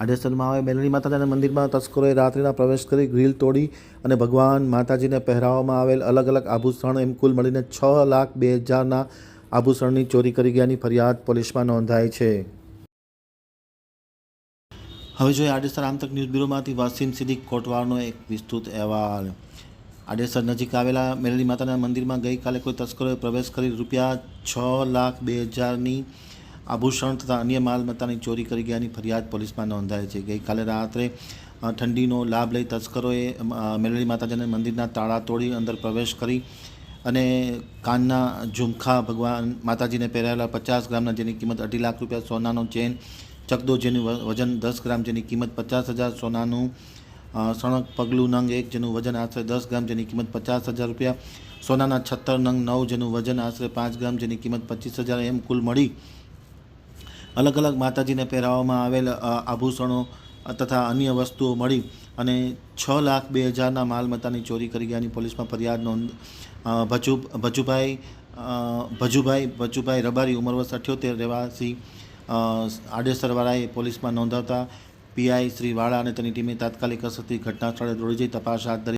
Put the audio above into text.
આડેસરમાં આવે મેલડી માતાજીના મંદિરમાં તસ્કરોએ રાત્રિના પ્રવેશ કરી ગ્રીલ તોડી અને ભગવાન માતાજીને પહેરાવવામાં આવેલ અલગ અલગ આભૂષણ એમ કુલ મળીને છ લાખ બે હજારના આભૂષણની ચોરી કરી ગયાની ફરિયાદ પોલીસમાં નોંધાઈ છે. હવે જોઈએ આડેસર આમતક ન્યૂઝ બ્યુરોમાંથી વાસીમ સિદ્દીક કોટવારનો એક વિસ્તૃત અહેવાલ. આડેસર નજીક આવેલા મેરડી માતાના મંદિરમાં ગઈકાલે કોઈ તસ્કરોએ પ્રવેશ કરી રૂપિયા છ લાખ બે હજારની આભૂષણ તથા અન્ય માલ મત્તાની ચોરી કરી ગયાની ફરિયાદ પોલીસમાં નોંધાઈ છે. ગઈકાલે રાત્રે ઠંડીનો લાભ લઈ તસ્કરોએ અ, માતાજીના મંદિરના તાળા તોડી અંદર પ્રવેશ કરી અને કાનના ઝુમખા ભગવાન માતાજીને પહેરાયેલા પચાસ ગ્રામના જેની કિંમત અઢી લાખ રૂપિયા સોનાનો ચેન ચકદો જેનું વજન દસ ગ્રામ જેની કિંમત પચાસ હજાર સોનાનું સણક પગલું નંગ એક જેનું વજન આશરે દસ ગ્રામ જેની કિંમત પચાસ હજાર રૂપિયા સોનાના છત્તર નંગ નવ જેનું વજન આશરે પાંચ ગ્રામ જેની કિંમત પચીસ હજાર એમ કુલ મળી અલગ અલગ માતાજીને પહેરાવવામાં આવેલ આભૂષણો તથા અન્ય વસ્તુઓ મળી અને છ લાખ બે હજારના માલમત્તાની ચોરી કરી ગયાની પોલીસમાં ફરિયાદ નોંધ ભજુ, ભજુભાઈ ભજુભાઈ ભજુભાઈ રબારી ઉંમર વર્ષ અઠ્યોતેર રહેવાસી આડેસરવાળાએ પોલીસમાં નોંધાવતા પીઆઈ શ્રી વાળા અને તેની ટીમે તાત્કાલિક અસરથી ઘટના સ્થળે દોડી જઈ તપાસ હાથ ધરી.